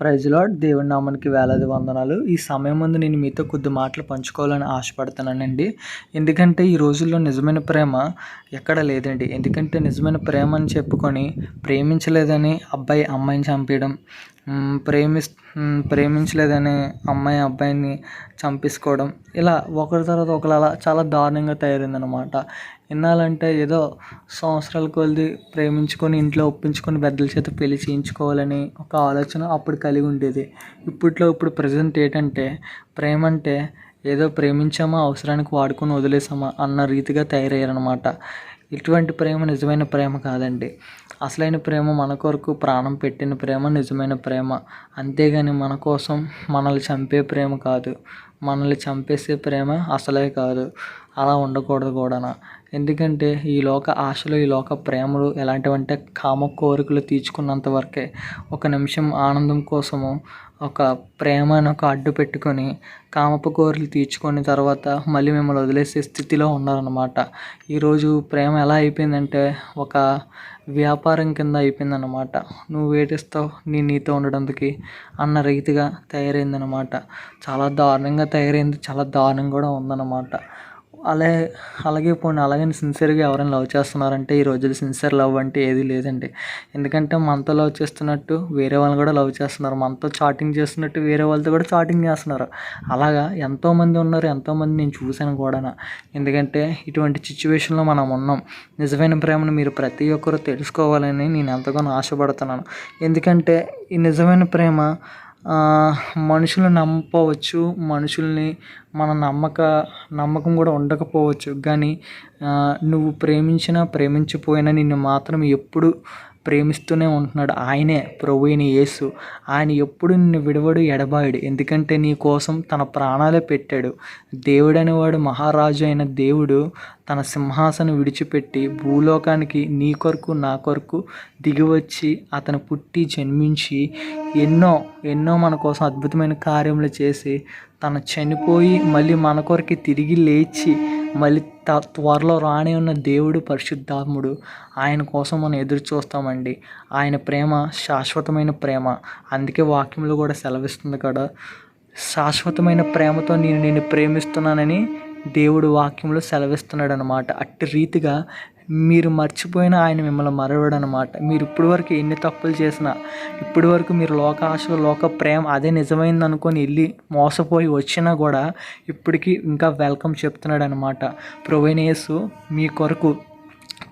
Praise lord దేవుడి నామానికి వేలాది వందనాలు. ఈ సమయం ముందు నేను మీతో కొద్ది మాటలు పంచుకోవాలని ఆశపడుతున్నానండి. ఎందుకంటే ఈ రోజుల్లో నిజమైన ప్రేమ ఎక్కడ లేదండి. ఎందుకంటే నిజమైన ప్రేమ అని చెప్పుకొని ప్రేమించలేదని అబ్బాయి అమ్మాయిని చంపేయడం ప్రేమి ప్రేమించలేదని అమ్మాయి అబ్బాయిని చంపేసుకోవడం. ఇలా ఒకరి తర్వాత ఒకరు అలా చాలా దారుణంగా తయారైంది అనమాట ఎన్నాలంటే ఏదో సంవత్సరాల కొలది ప్రేమించుకొని ఇంట్లో ఒప్పించుకొని పెద్దల చేత పెళ్ళి చేయించుకోవాలని ఒక ఆలోచన అప్పుడు కలిగి ఉండేది. ఇప్పట్లో ఇప్పుడు ప్రజెంట్ ఏంటంటే ప్రేమ అంటే ఏదో ప్రేమించామా అవసరానికి వాడుకొని వదిలేసామా అన్న రీతిగా తయారయ్యారనమాట ఇటువంటి ప్రేమ నిజమైన ప్రేమ కాదండి. అసలైన ప్రేమ మన కొరకు ప్రాణం పెట్టిన ప్రేమ నిజమైన ప్రేమ. అంతేగాని మన కోసం మనల్ని చంపే ప్రేమ కాదు. మనల్ని చంపేసే ప్రేమ అసలే కాదు. అలా ఉండకూడదు కూడా ఎందుకంటే ఈ లోక ఆశలు ఈ లోక ప్రేమలు ఎలాంటివంటే కామ కోరికలు తీర్చుకున్నంత వరకే. ఒక నిమిషం ఆనందం కోసము ఒక ప్రేమను ఒక అడ్డు పెట్టుకొని కామపు కోరికలు తీర్చుకొని తర్వాత మళ్ళీ మిమ్మల్ని వదిలేసే స్థితిలో ఉన్నారన్నమాట. ఈరోజు ప్రేమ ఎలా అయిపోయిందంటే ఒక వ్యాపారం కింద అయిపోయిందన్నమాట. నువ్వు వేటిస్తావు నేను నీతో ఉండడానికి అన్న రీతిగా తయారైందనమాట చాలా దారుణంగా తయారైంది చాలా దారుణంగా కూడా ఉందన్నమాట. అలా అలాగే పోనీ అలాగని సిన్సియర్గా ఎవరైనా లవ్ చేస్తున్నారంటే ఈ రోజుల్లో సిన్సియర్ లవ్ అంటే ఏది లేదండి. ఎందుకంటే మనతో లవ్ చేస్తున్నట్టు వేరే వాళ్ళని కూడా లవ్ చేస్తున్నారు. మనతో చాటింగ్ చేస్తున్నట్టు వేరే వాళ్ళతో కూడా చాటింగ్ చేస్తున్నారు. అలాగా ఎంతోమంది ఉన్నారు ఎంతోమంది నేను చూశాను కూడా ఎందుకంటే ఇటువంటి సిచ్యువేషన్లో మనం ఉన్నాం. నిజమైన ప్రేమను మీరు ప్రతి ఒక్కరూ తెలుసుకోవాలని నేను ఎంతగానో ఆశపడుతున్నాను. ఎందుకంటే ఈ నిజమైన ప్రేమ మనుషులు నమ్మకపోవచ్చు మనుషుల్ని మన నమ్మక నమ్మకం కూడా ఉండకపోవచ్చు. కానీ నువ్వు ప్రేమించినా ప్రేమించకపోయినా నిన్ను మాత్రం ఎప్పుడు ప్రేమిస్తూనే ఉంటున్నాడు. ఆయనే ప్రభు అయిన యేసు. ఆయన ఎప్పుడు నిన్ను విడవడు ఎడబాయడు. ఎందుకంటే నీ కోసం తన ప్రాణాలే పెట్టాడు. దేవుడు అనేవాడు మహారాజు అయిన దేవుడు తన సింహాసనం విడిచిపెట్టి భూలోకానికి నీ కొరకు నా కొరకు దిగివచ్చి అతను పుట్టి జన్మించి ఎన్నో ఎన్నో మన కోసం అద్భుతమైన కార్యములు చేసి తను చనిపోయి మళ్ళీ మన కొరకు తిరిగి లేచి మళ్ళీ త త్వరలో రాని ఉన్న దేవుడు పరిశుద్ధాత్ముడు ఆయన కోసం మనం ఎదురు చూస్తామండి. ఆయన ప్రేమ శాశ్వతమైన ప్రేమ. అందుకే వాక్యంలో కూడా సెలవిస్తుంది కదా శాశ్వతమైన ప్రేమతో నేను నేను ప్రేమిస్తున్నానని దేవుడు వాక్యంలో సెలవిస్తున్నాడు అనమాట అట్టి రీతిగా మీరు మర్చిపోయిన ఆయన మిమ్మల్ని మరవడు అనమాట మీరు ఇప్పటి వరకు ఎన్ని తప్పులు చేసినా ఇప్పటి వరకు మీరు లోకాశ లోక ప్రేమ అదే నిజమైంది అనుకొని వెళ్ళి మోసపోయి వచ్చినా కూడా ఇప్పటికీ ఇంకా వెల్కమ్ చెప్తున్నాడు అనమాట ప్రొవైనేసు మీ కొరకు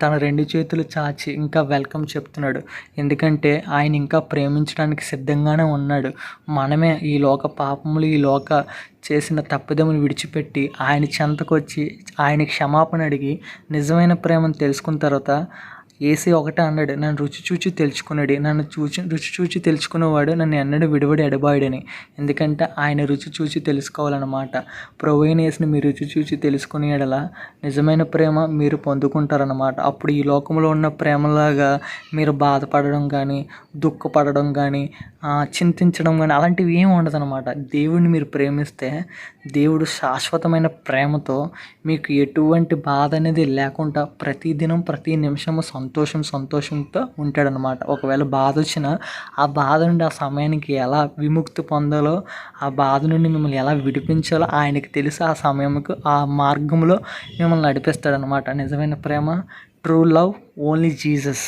తన రెండు చేతులు చాచి ఇంకా వెల్కమ్ చెప్తున్నాడు. ఎందుకంటే ఆయన ఇంకా ప్రేమించడానికి సిద్ధంగానే ఉన్నాడు. మనమే ఈ లోక పాపములు ఈ లోక చేసిన తప్పిదములు విడిచిపెట్టి ఆయన చెంతకొచ్చి ఆయన క్షమాపణ అడిగి నిజమైన ప్రేమను తెలుసుకున్న తర్వాత ఏసీ ఒకటే అన్నాడు. నన్ను రుచి చూచి తెలుసుకున్నాడు. నన్ను చూచి రుచి చూచి తెలుసుకునేవాడు నన్ను ఎన్నడూ విడివడి ఎడబాయుడని. ఎందుకంటే ఆయన రుచి చూచి తెలుసుకోవాలన్నమాట. ప్రొవైన్ ఏసిని మీ రుచి చూచి తెలుసుకునేడలా నిజమైన ప్రేమ మీరు పొందుకుంటారన్నమాట. అప్పుడు ఈ లోకంలో ఉన్న ప్రేమలాగా మీరు బాధపడడం కానీ దుఃఖపడడం కానీ చింతించడం కానీ అలాంటివి ఏమి ఉండదన్నమాట. దేవుడిని మీరు ప్రేమిస్తే దేవుడు శాశ్వతమైన ప్రేమతో మీకు ఎటువంటి బాధ అనేది లేకుండా ప్రతిదినం ప్రతి నిమిషము సంతోషం సంతోషంతో ఉంటాడనమాట ఒకవేళ బాధ వచ్చినా ఆ బాధ నుండి ఆ సమయానికి ఎలా విముక్తి పొందాలో ఆ బాధ నుండి మిమ్మల్ని ఎలా విడిపించాలో ఆయనకి తెలిసి ఆ సమయంకు ఆ మార్గంలో మిమ్మల్ని నడిపిస్తాడనమాట నిజమైన ప్రేమ ట్రూ లవ్ ఓన్లీ జీసస్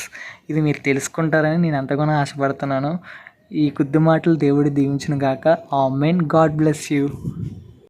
ఇది మీరు తెలుసుకుంటారని నేను ఎంతగానో ఆశపడుతున్నాను. ఈ కొద్ది మాటలు దేవుడు దీవించిన గాక. ఆ మెయిన్ గాడ్ బ్లెస్ యూ